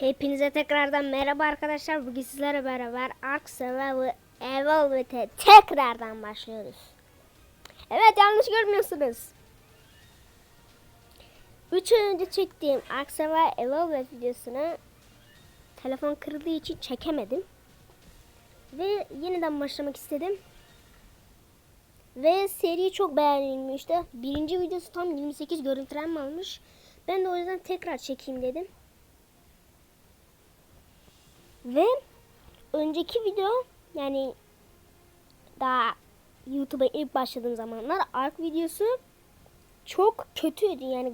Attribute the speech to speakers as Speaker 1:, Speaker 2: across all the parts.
Speaker 1: Hepinize tekrardan merhaba arkadaşlar. Bugün sizlerle beraber Ark Survival Evolved'e tekrardan başlıyoruz. Evet yanlış görmüyorsunuz. 3 ay önce çektiğim Ark Survival Evolved videosunu telefon kırıldığı için çekemedim. Ve yeniden başlamak istedim. Ve seri çok beğenilmişti. Birinci videosu tam 28 görüntülenme almış. Ben de o yüzden tekrar çekeyim dedim. Ve önceki video yani daha YouTube'a ilk başladığım zamanlar Ark videosu çok kötüydü. Yani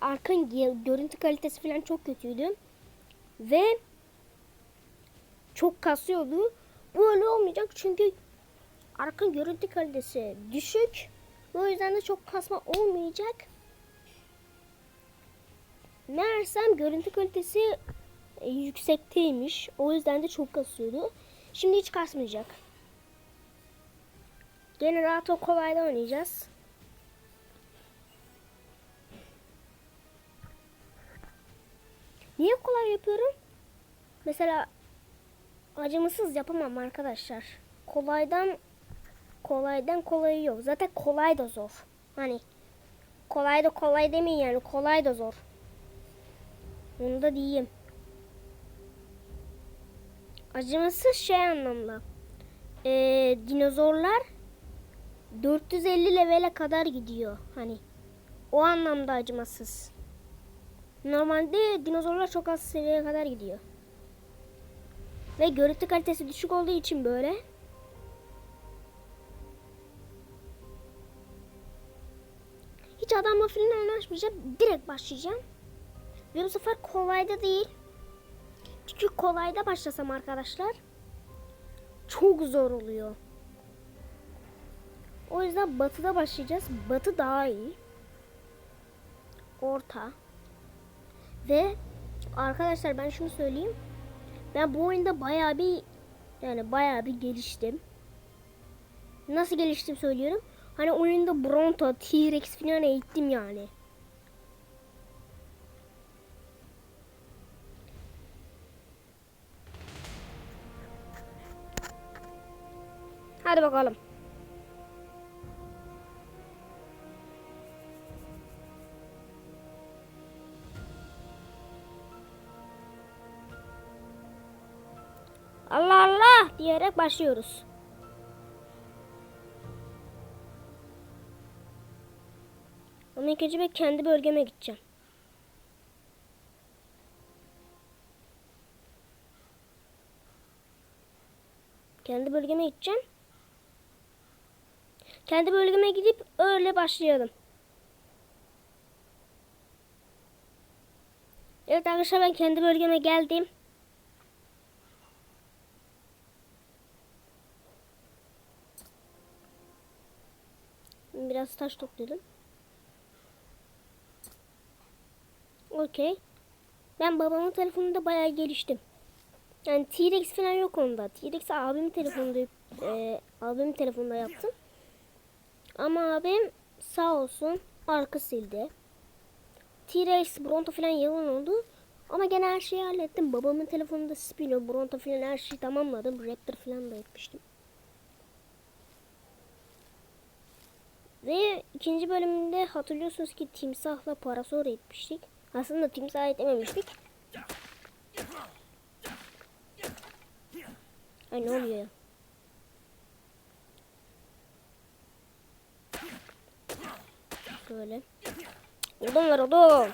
Speaker 1: Ark'ın görüntü kalitesi falan çok kötüydü. Ve çok kasıyordu. Bu öyle olmayacak çünkü Ark'ın görüntü kalitesi düşük. O yüzden de çok kasma olmayacak. Meğersem görüntü kalitesi e, yüksekteymiş. O yüzden de çok kasıyordu. Şimdi hiç kasmayacak. Gene rahat o kolayda oynayacağız. Niye kolay yapıyorum? Mesela acımasız yapamam arkadaşlar. Kolaydan kolaydan kolayı yok. Zaten kolay da zor. Hani kolay da kolay demeyin yani kolay da zor. Onu da diyeyim. Acımasız şey anlamda. Ee, dinozorlar 450 levele kadar gidiyor. Hani o anlamda acımasız. Normalde dinozorlar çok az seviyeye kadar gidiyor. Ve görüntü kalitesi düşük olduğu için böyle. Hiç adamla falan anlaşmayacağım. Direkt başlayacağım. Ve bu sefer kolayda değil. Çünkü kolayda başlasam arkadaşlar çok zor oluyor. O yüzden batıda başlayacağız. Batı daha iyi. Orta. Ve arkadaşlar ben şunu söyleyeyim. Ben bu oyunda bayağı bir yani bayağı bir geliştim. Nasıl geliştim söylüyorum. Hani oyunda Bronto, T-Rex falan eğittim yani. Hadi bakalım. Allah Allah diyerek başlıyoruz. Ama ilk önce kendi bölgeme gideceğim. Kendi bölgeme gideceğim. Kendi bölgeme gidip öyle başlayalım. Evet arkadaşlar ben kendi bölgeme geldim. Biraz taş topladım. Okey. Ben babamın telefonunda bayağı geliştim. Yani T-Rex falan yok onda. T-Rex abimin telefonunda e, abimin telefonunda yaptım. Ama abim sağ olsun arka sildi. T-Rex, Bronto falan yalan oldu. Ama gene her şeyi hallettim. Babamın telefonunda Spino, Bronto falan her şeyi tamamladım. Raptor falan da etmiştim. Ve ikinci bölümünde hatırlıyorsunuz ki timsahla parasol etmiştik. Aslında timsah edememiştik. Ay ne oluyor ya? Böyle. Odun ver odun.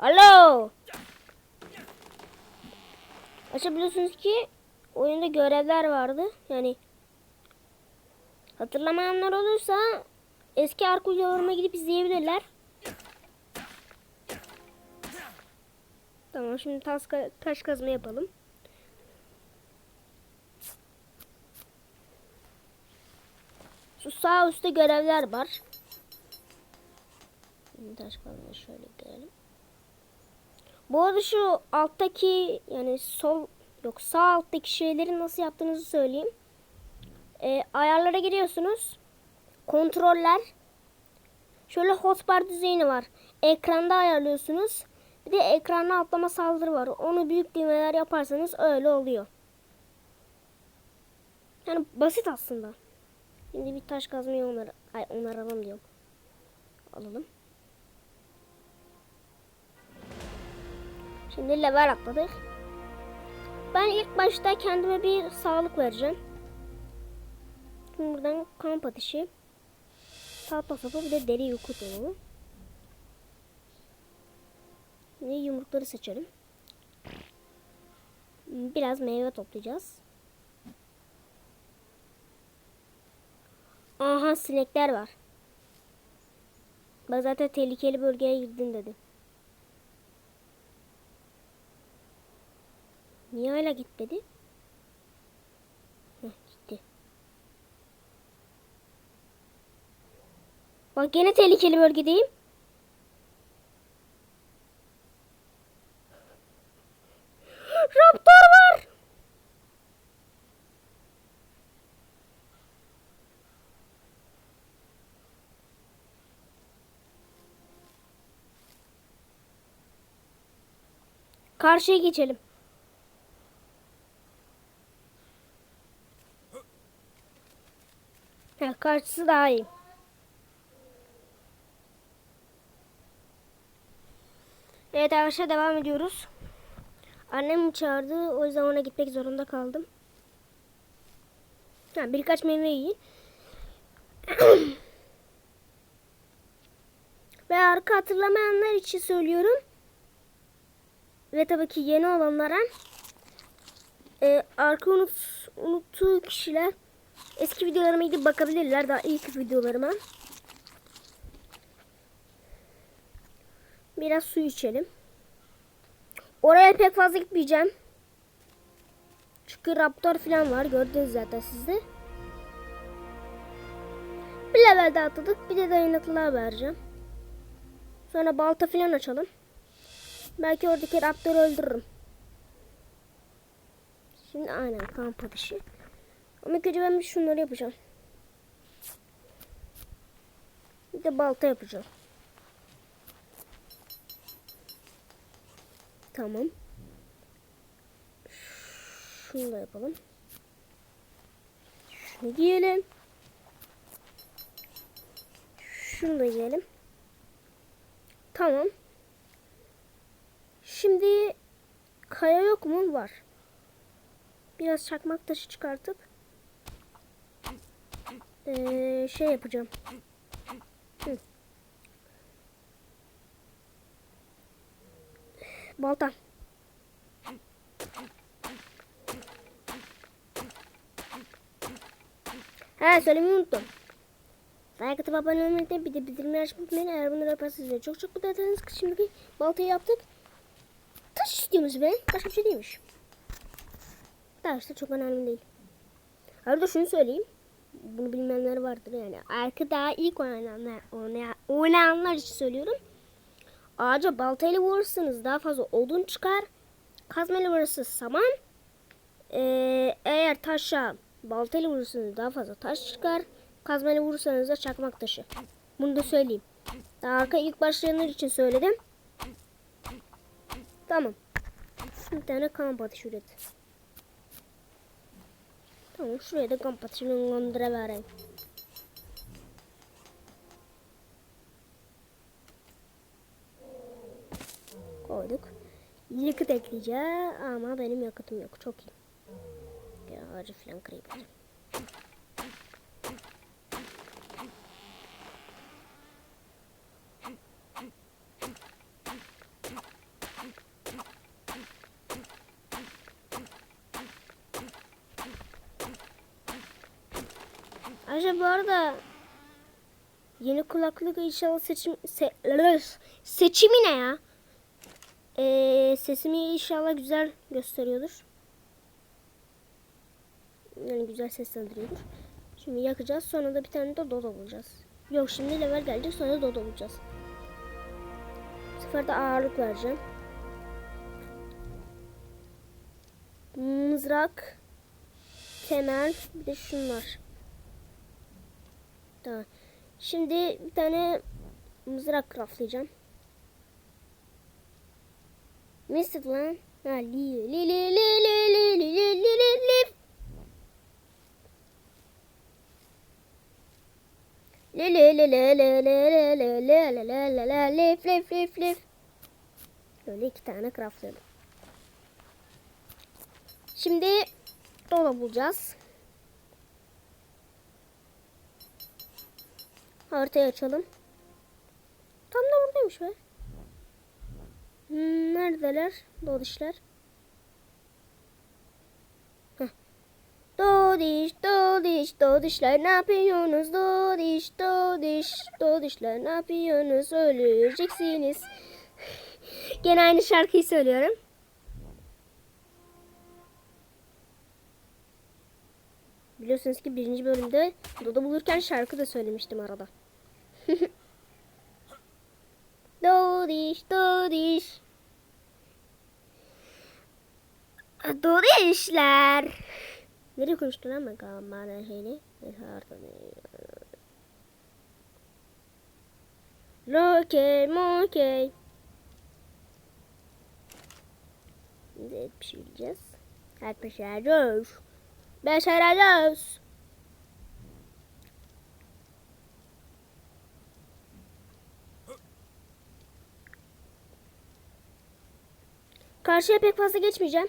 Speaker 1: Alo. Aşağı biliyorsunuz ki oyunda görevler vardı. Yani hatırlamayanlar olursa eski ark videolarıma gidip izleyebilirler. Tamam şimdi taş, taş kazma yapalım. Şu sağ üstte görevler var. Şimdi taş kazma şöyle görelim. Bu arada şu alttaki yani sol yok sağ alttaki şeyleri nasıl yaptığınızı söyleyeyim. Ee, ayarlara giriyorsunuz. Kontroller. Şöyle hotbar düzeyini var. Ekranda ayarlıyorsunuz. Bir de ekrana atlama saldırı var. Onu büyük düğmeler yaparsanız öyle oluyor. Yani basit aslında. Şimdi bir taş kazmayı onar, ay onaralım diyorum. Alalım. Şimdi level atladık. Ben ilk başta kendime bir sağlık vereceğim. Şimdi buradan kamp ateşi. Tahta sapı bir de deri yukut alalım. Şimdi yumrukları seçelim. Biraz meyve toplayacağız. Aha sinekler var. Bak zaten tehlikeli bölgeye girdin dedi. Niye hala gitmedi? Heh, gitti. Bak gene tehlikeli bölgedeyim. Raptor var. Karşıya geçelim. Karşısı daha iyi. Evet arkadaşlar devam ediyoruz. Annem çağırdı o yüzden ona gitmek zorunda kaldım. Ha, birkaç meyve yiyin. Ve arka hatırlamayanlar için söylüyorum. Ve tabii ki yeni olanlara e, arka unut, unuttuğu kişiler eski videolarıma gidip bakabilirler. Daha ilk videolarıma. Biraz su içelim. Oraya pek fazla gitmeyeceğim. Çünkü raptor falan var. Gördünüz zaten sizde. Bir level daha atladık. Bir de dayanıklılığa vereceğim. Sonra balta falan açalım. Belki oradaki raptoru öldürürüm. Şimdi aynen kamp ateşi. Ama önce ben şunları yapacağım. Bir de balta yapacağım. Tamam. Şunu da yapalım. Şunu giyelim. Şunu da giyelim. Tamam. Şimdi kaya yok mu? Var. Biraz çakmak taşı çıkartıp ee, şey yapacağım. Hı. Balta. Ha söylemeyi unuttum. Like atıp abone olmayı. Bir de bildirimleri açmayı unutmayın. Eğer bunları yaparsanız size çok çok mutlu edersiniz. Şimdi baltayı yaptık. Taş istiyormuş be. Başka bir şey değilmiş. Taş da çok önemli değil. Arada şunu söyleyeyim. Bunu bilmeyenler vardır yani. Arka daha ilk oynayanlar, oynayan- oynayanlar için söylüyorum. Ağaca baltayla vurursanız daha fazla odun çıkar. Kazmayla vurursanız saman. Ee, eğer taşa baltayla vurursanız daha fazla taş çıkar. Kazmayla vurursanız da çakmak taşı. Bunu da söyleyeyim. Daha arka ilk başlayanlar için söyledim. Tamam. Bir tane kamp ateşi üret. Tamam şuraya da kamp ateşini gönderevereyim. Koyduk. Yakıt ekleyeceğim ama benim yakıtım yok. Çok iyi. Ya ağacı falan kırayım. Ayrıca bu arada yeni kulaklık inşallah seçim se, seçimi ne ya? Ee, sesimi inşallah güzel gösteriyordur. Yani güzel seslendiriyordur. Şimdi yakacağız. Sonra da bir tane de dodo bulacağız. Yok şimdi level gelecek sonra dodo bulacağız. Bu sefer de ağırlık vereceğim. Mızrak. Temel. Bir de şunlar. Tamam. Şimdi bir tane mızrak craftlayacağım. Misted lan. Ha li li li li li li li li li li li. Li li li li li li li li li li li li li lif lif lif lif. Böyle iki tane craftladım. Şimdi dolap bulacağız. Haritayı açalım. Tam da buradaymış be. Hmm, neredeler? Dodişler. Heh. Dodiş, dodişler ne yapıyorsunuz? Dodiş, dodiş, dodişler ne yapıyorsunuz? Öleceksiniz. Gene aynı şarkıyı söylüyorum. Biliyorsunuz ki birinci bölümde Dodo bulurken şarkı da söylemiştim arada. Doriş, Doriş. Dorişler. Nereye konuştun ama bakalım bana şeyini. Lokey, mokey. Şimdi pişireceğiz. Arkadaşlar, beşereceğiz. Karşıya pek fazla geçmeyeceğim.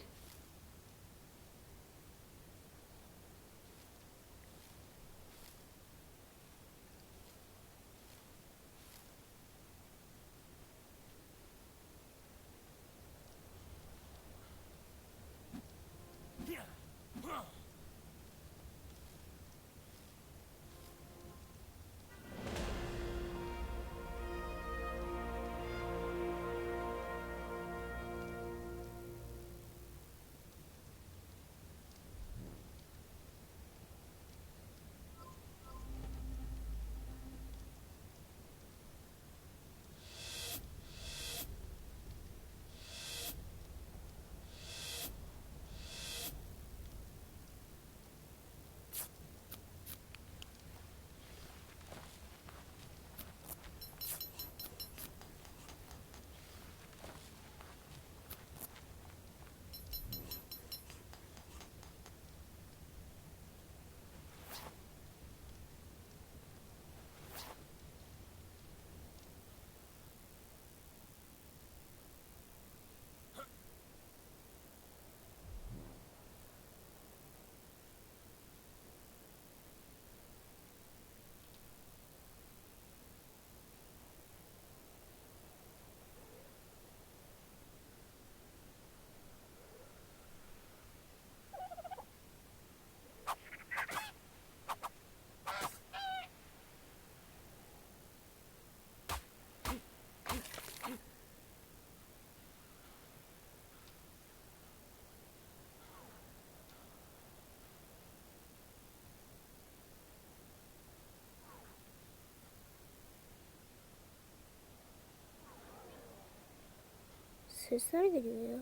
Speaker 1: Sesler geliyor ya.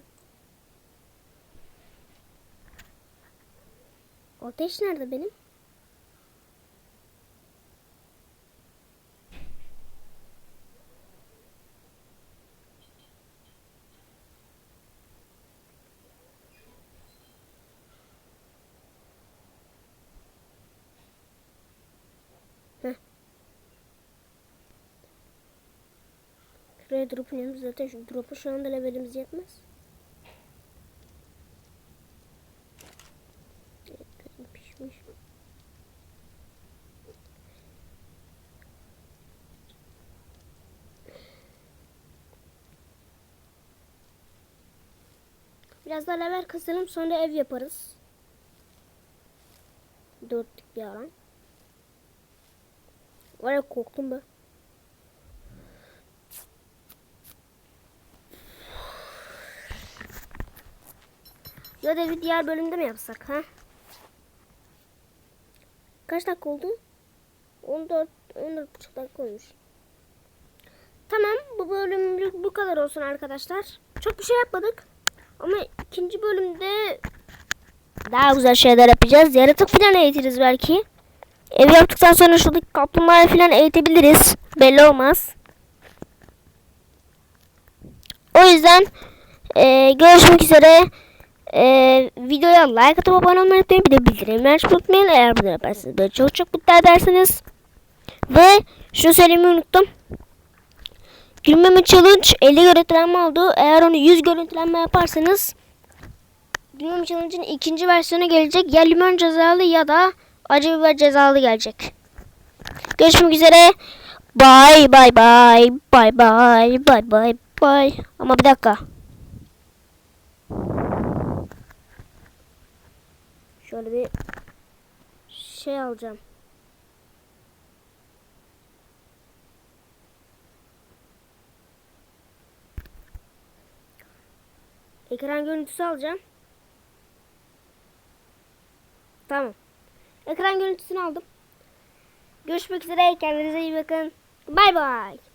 Speaker 1: Ateş nerede benim? Heh. Şuraya drop inelim. Zaten şu drop'a şu anda levelimiz yetmez. Biraz daha level kasalım sonra ev yaparız. Dörtlük bir alan. Var korktum be. Ya da bir diğer bölümde mi yapsak ha? Kaç dakika oldu? 14 14 dakika olmuş. Tamam bu bölümlük bu kadar olsun arkadaşlar. Çok bir şey yapmadık. Ama ikinci bölümde daha güzel şeyler yapacağız. Yaratık falan eğitiriz belki. Ev yaptıktan sonra şuradaki kaplumbağa falan eğitebiliriz. Belli olmaz. O yüzden Ee, görüşmek üzere. Ee, videoya like atıp abone olmayı unutmayın. Bir de bildirimleri açmayı unutmayın. Eğer bunu yaparsanız beni çok çok mutlu edersiniz. Ve şunu söylemeyi unuttum. Gülmeme challenge 50 görüntülenme oldu. Eğer onu 100 görüntülenme yaparsanız Gülmeme challenge'ın ikinci versiyonu gelecek. Ya limon cezalı ya da acı biber cezalı gelecek. Görüşmek üzere. Bye bye bye. Bye bye. Bye bye bye. Ama bir dakika. Şöyle bir şey alacağım. Ekran görüntüsü alacağım. Tamam. Ekran görüntüsünü aldım. Görüşmek üzere. Kendinize iyi bakın. Bay bay.